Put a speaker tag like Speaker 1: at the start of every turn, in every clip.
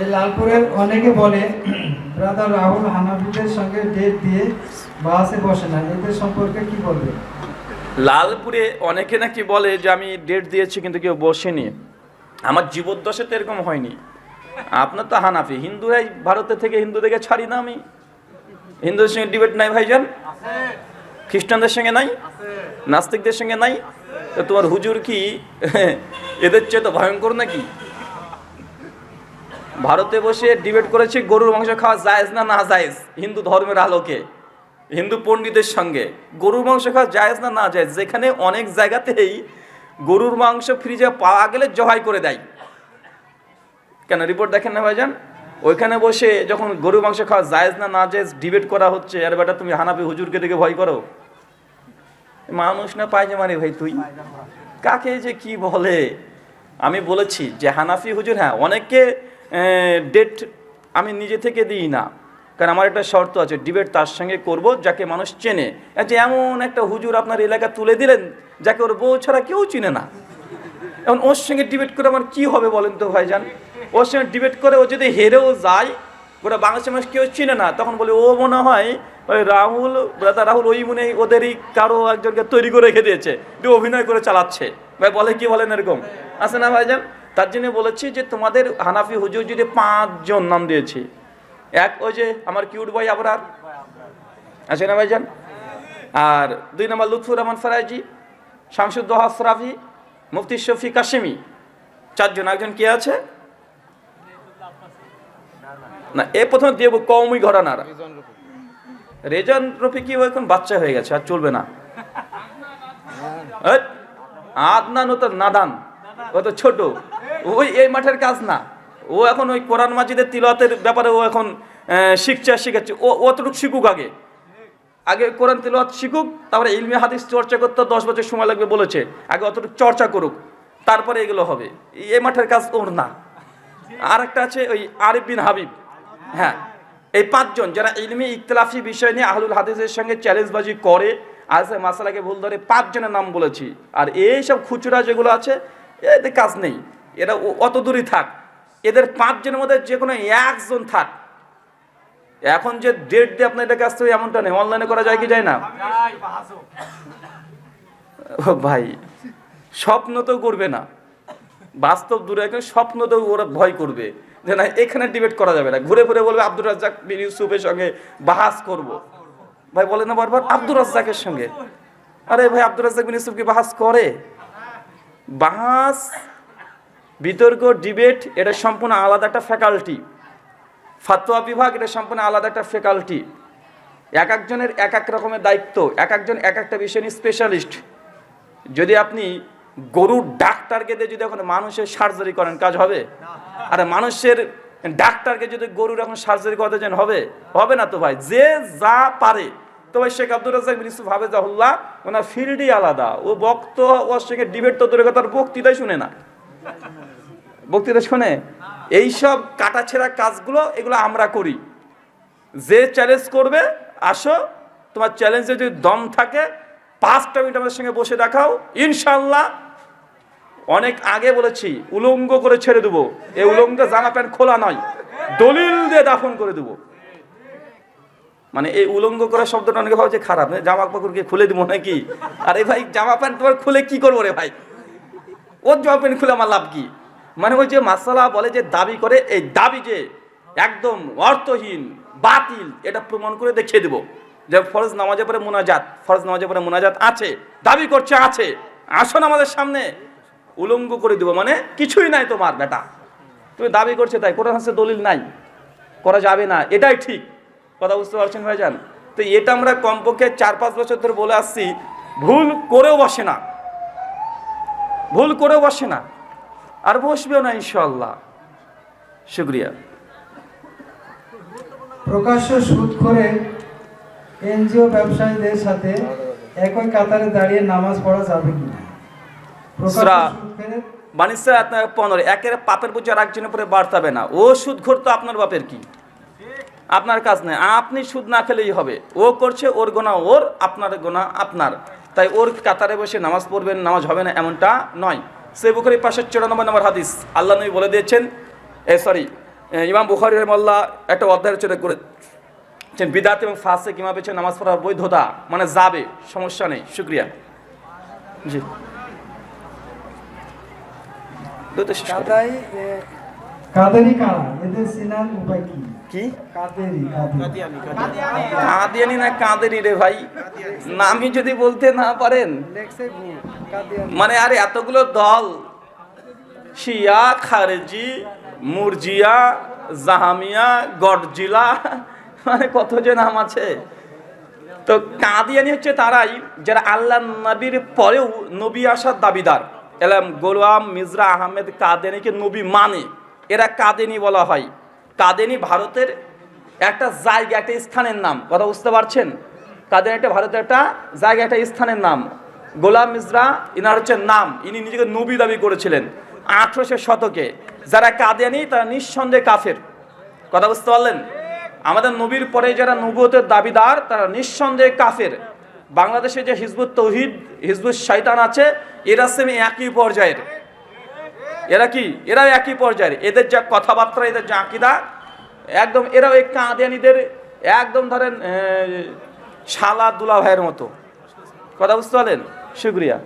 Speaker 1: এই লালপুরের অনেকে বলে, ব্রাদার রাহুল হানাফিদের সঙ্গে ডেট দিয়ে বাসে বসে না। এদের সম্পর্কে কি বলবে?
Speaker 2: লালপুরে অনেকে নাকি বলে যে, আমি ডেট দিয়েছি, কিন্তু কেউ বসেনি। আমার জীবদ্দশে তো এরকম হয়নি। আপনার তো হানাফি। হিন্দুরাই ভারতের থেকে হিন্দুদেরকে ছাড়ি না আমি। হিন্দুদের সঙ্গে ডিবেট নাই ভাইজান? খ্রিস্টানদের সঙ্গে নাই? নাস্তিকদের সঙ্গে নাই? তো তোমার হুজুর কি? এদের চেয়ে তো ভয়ঙ্কর নাকি? ভারতে বসে ডিবেট করেছে গরুর মাংস খাওয়া জায়েজ না না জায়েজ? হিন্দু ধর্মের আলোকে। হিন্দু পণ্ডিতের সঙ্গে। গরুর মাংস খাওয়া জায়েজ না না জায়েজ? যেখানে অনেক জায়গাতেই গরুর মাংস ফ্রিজে পাওয়া গেলে জবাই করে দেয়। কেন? রিপোর্ট দেখেন না ভাইজান? ওইখানে বসে যখন গরুর মাংস খাওয়া জায়েজ না না জায়েজ ডিবেট করা হচ্ছে, আর বেটা তুমি হানাপি হুজুরকে দেখে ভয় করো। মানুষ না পায়জামারি ভাই তুই? কাকে যে কি বলে? আমি বলেছি যে হানাফি হুজুর হ্যাঁ অনেককে ডেট আমি নিজে থেকে দিই না। কারণ আমার একটা শর্ত আছে ডিবেট তার সঙ্গে করব, যাকে মানুষ চেনে। যে এমন একটা হুজুর আপনার এলাকা তুলে দিলেন, যাকে ওর বউ ছাড়া কেউ চিনে না। এখন ওর সঙ্গে ডিবেট করে আমার কি হবে বলেন তো ভাইজান? ওর সঙ্গে ডিবেট করে ও যদি হেরেও যায়, গোটা বাংলাদেশের মানুষ কেউ চিনে না। তখন বলে, ও মনে হয় ওই রাহুল, ব্রাদার রাহুল ওই মনে ওদেরই কারও একজনকে তৈরি করে রেখে দিয়েছে অভিনয় করে চালাচ্ছে। ভাই বলে কি বলেন এরকম? আছে না ভাইজান? তার জন্য বলেছি যে তোমাদের হানাফি হুজুর যদি পাঁচজন নাম দিয়েছি, এক ওই যে আমার কিউট বয় আবরার, আছে না ভাইজান? আর দুই নম্বর লুৎফুর রহমান ফরাজি শামসুদ্দোহা সরাফি মুফতি শফি কাশিমি, চারজন। একজন কে আছে? না, এ প্রথমে দেব কমই ঘরানার। রেজন রফি কি এখন বাচ্চা হয়ে গেছে, আর চলবে না। আদনান ও তো নাদান, ও তো ছোট। ওই এই মাঠের কাজ না। ও এখন ওই কোরআন মাজিদের তিলতের ব্যাপারে ও এখন শিখছে শিখাচ্ছে। ও অতটুকু শিখুক আগে। আগে কোরআন তিলওয়াত শিখুক, তারপরে ইলমি হাদিস চর্চা করতে দশ বছর সময় লাগবে বলেছে। আগে অতটুকু চর্চা করুক, তারপরে এগুলো হবে। এ মাঠের কাজ ওর না। আর একটা আছে ওই আরিফ বিন হাবিব। হ্যাঁ এই পাঁচজন যারা ইলমি ইখতলাফি বিষয় নিয়ে আহলুল হাদিসের সঙ্গে চ্যালেঞ্জবাজি করে, আজ মাসালাকে ভুল ধরে পাঁচজনের নাম বলেছি। আর এই সব খুচরা যেগুলো আছে, এতে কাজ নেই। এরা অত দূরই থাক। এদের পাঁচজনের মধ্যে যে কোনো একজন থাক। এখন যে ডেট দিয়ে আপনার এটা কাজ হবে এমনটা নেই অনলাইনে করা যায় কি যায় না? ভাই, স্বপ্ন তো করবে না। বাস্তব দূরে এখন স্বপ্ন তো ওরা ভয় করবে। যে না, এখানে ডিবেট করা যাবে না। ঘুরে ঘুরে বলবে, আব্দুর রাজ্জাক বিন ইউসুফের সঙ্গে বাহাস করব। ভাই বলে না বারবার, আব্দুর রাজ্জাকের সঙ্গে? আরে ভাই, আব্দুর রাজ্জাক বিন ইউসুফ কি বাহাস করে? বাহাস বিতর্ক, ডিবেট, এটা সম্পূর্ণ আলাদা একটা ফ্যাকাল্টি ফাতোয়া বিভাগ, এটা সম্পূর্ণ আলাদা একটা ফ্যাকাল্টি এক একজনের এক এক রকমের দায়িত্ব, এক একজন এক একটা বিষয় নিয়ে স্পেশালিস্ট যদি আপনি গরুর ডাক্তারকে দিয়ে যদি এখন মানুষের সার্জারি করেন, কাজ হবে? আর মানুষের ডাক্তারকে যদি গরুর এখন সার্জারি করতে চান হবে? হবে না তো ভাই। যে যা পারে। তো ভাই শেখ আব্দুল রাজাক বিন ইউসুফ, হাফেজাহুল্লাহ, ওনার ফিল্ডই আলাদা। ও বক্ত ওর সঙ্গে ডিবেট তো দূরে কথা বক্তৃতাই শুনে না। বক্তৃতা শোনে এইসব কাটাছেড়া কাজগুলো, এগুলো আমরা করি। যে চ্যালেঞ্জ করবে, আসো, তোমার চ্যালেঞ্জে যদি দম থাকে, পাঁচটা মিনিট আমাদের সঙ্গে বসে দেখাও। ইনশাল্লাহ অনেক আগে বলেছি, উলঙ্গ করে ছেড়ে দেবো। এই উলঙ্গ জামা প্যান্ট খোলা নয়, দলিল দিয়ে দাফন করে দেবো। মানে এই উলঙ্গ করা শব্দটা অনেকে ভাবছে খারাপ মানে জামা কাপড়কে খুলে দিব নাকি? আরে ভাই, জামা প্যান্ট তোমার খুলে কি করব রে ভাই? ওর জামা প্যান্ট খুলে আমার লাভ কি? মানে ওই যে মাসালা বলে যে দাবি করে, এই দাবি যে একদম অর্থহীন, বাতিল, এটা প্রমাণ করে দেখিয়ে দেবো। যে ফরজ নামাজের পরে মোনাজাত, ফরজ নামাজের পরে মোনাজাত আছে, দাবি করছে, আছে। আসুন আমাদের সামনে, উলঙ্গ করে দিব। মানে কিছুই নাই তোমার, বেটা। তুমি দাবি করছে তাই, কোরআন হাসে দলিল নাই, করা যাবে না, এটাই ঠিক। কথা বুঝতে পারছেন ভাই যান তো এটা আমরা কমপক্ষে চার পাঁচ বছর ধরে বলে আসছি, ভুল করেও বসে না। ভুল করেও বসে না। আর বসবেও না ইনশাল্লাহ শুক্রিয়া।
Speaker 1: প্রকাশ্য সুদ করে এনজিও ব্যবসায়ীদের সাথে একই কাতারে দাঁড়িয়ে নামাজ পড়া যাবে কি
Speaker 2: আপনার পনেরো একের পাপের বুঝে আর একজনের উপরে বাড়তাবে না। ও সুদ ঘোর তো আপনার বাপের কি? আপনার কাজ নেই। আপনি সুদ না খেলেই হবে। ও করছে ওর গোনা ওর আপনার গোনা আপনার। তাই ওর কাতারে বসে নামাজ পড়বেন নামাজ হবে না এমনটা নয়। সে বুখারি পাশের চৌরানব্বই নম্বর হাদিস। আল্লাহ নবী বলে দিয়েছেন, এ সরি ইমাম বুখারি রহমাল্লাহ একটা অধ্যায় রচনা করেছেন বিদাত এবং ফাঁসে কিমা পেছে নামাজ পড়ার বৈধতা মানে যাবে, সমস্যা নেই, শুক্রিয়া। জি। করি।
Speaker 1: কাদেরি কারা? এদের চিনার উপায় কি?
Speaker 2: কি?
Speaker 1: কাদেরি কাদেরি।
Speaker 2: কাঁদিয়ানি না রে ভাই? নামই যদি বলতে না পারেন?
Speaker 1: লেখছে ভুল কাদিয়ানি।
Speaker 2: মানে আরে এতগুলো দল শিয়া খারেজি মুরজিয়া জাহামিয়া গডজিলা মানে কত যে নাম আছে? তো কাদিয়ানি হচ্ছে তারাই যারা আল্লাহ নবীর পরেও নবী আসার দাবিদার। এলাম গোলাম মিজরা আহমেদ কাদিয়ানিকে নবী মানে। এরা কাদেনি বলা হয়। কাদেনি ভারতের একটা জায়গা, একটা স্থানের নাম। কথা বুঝতে পারছেন? কাদেনি একটা ভারতের একটা জায়গা, একটা স্থানের নাম। গোলাম মিজরা, ইনার হচ্ছে নাম। ইনি নিজেকে নবী দাবি করেছিলেন আঠারোশো শতকে। যারা কাদিয়ানি তারা নিঃসন্দেহে কাফের। কথা বুঝতে পারলেন? আমাদের নবীর পরে যারা নবুয়তের দাবিদার, তারা নিঃসন্দেহে কাফের। বাংলাদেশে যে হিজবুত তৌহিদ, হিজবুত শয়তান আছে, এরা সেম একই পর্যায়ের। এরা কি? এরাও একই পর্যায়ের। এদের যা কথাবার্তা এদের যা আকিদা একদম এরাও এই কাদিয়ানিদের একদম ধরেন শালা দুলা ভাইয়ের মতো। কথা বুঝতে পারলেন? শুক্রিয়া।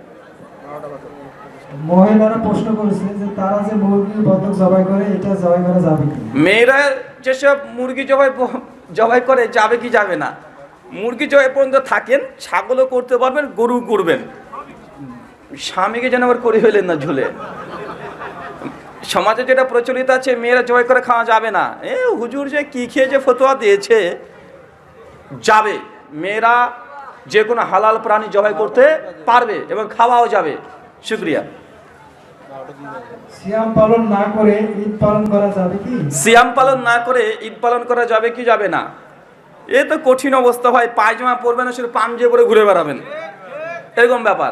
Speaker 1: মহিলারা প্রশ্ন করেছে যে তারা যে মুরগি বতক জবাই করে এটা জবাই করা যাবে কি
Speaker 2: মেয়েরা যেসব মুরগি জবাই জবাই করে যাবে কি যাবে না? মুরগি জবাই পর্যন্ত থাকেন ছাগলও করতে পারবেন গরু করবেন। স্বামীকে যেন আবার করে হইলেন না ঝুলে। সমাজে যেটা প্রচলিত আছে মেয়েরা জবাই করে খাওয়া যাবে না। এ হুজুর যে কি খেয়ে যে ফতোয়া দিয়েছে যাবে। মেয়েরা যে কোনো হালাল প্রাণী জবাই করতে পারবে এবং খাওয়াও যাবে। শুক্রিয়া।
Speaker 1: সিয়াম পালন না করে ঈদ পালন করা যাবে কি?
Speaker 2: সিয়াম পালন না করে ঈদ পালন করা যাবে কি যাবে না? এ তো কঠিন অবস্থা হয় পায়জামা পরবেন না শুধু পাঞ্জে পরে ঘুরে বেড়াবেন। এরকম ব্যাপার।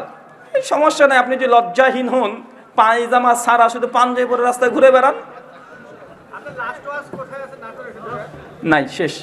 Speaker 2: সমস্যা নাই আপনি যে লজ্জাহীন হন পায়জামা সারা শুধু পাঞ্জাবি পরে রাস্তায় ঘুরে বেড়ান? নাই শেষ।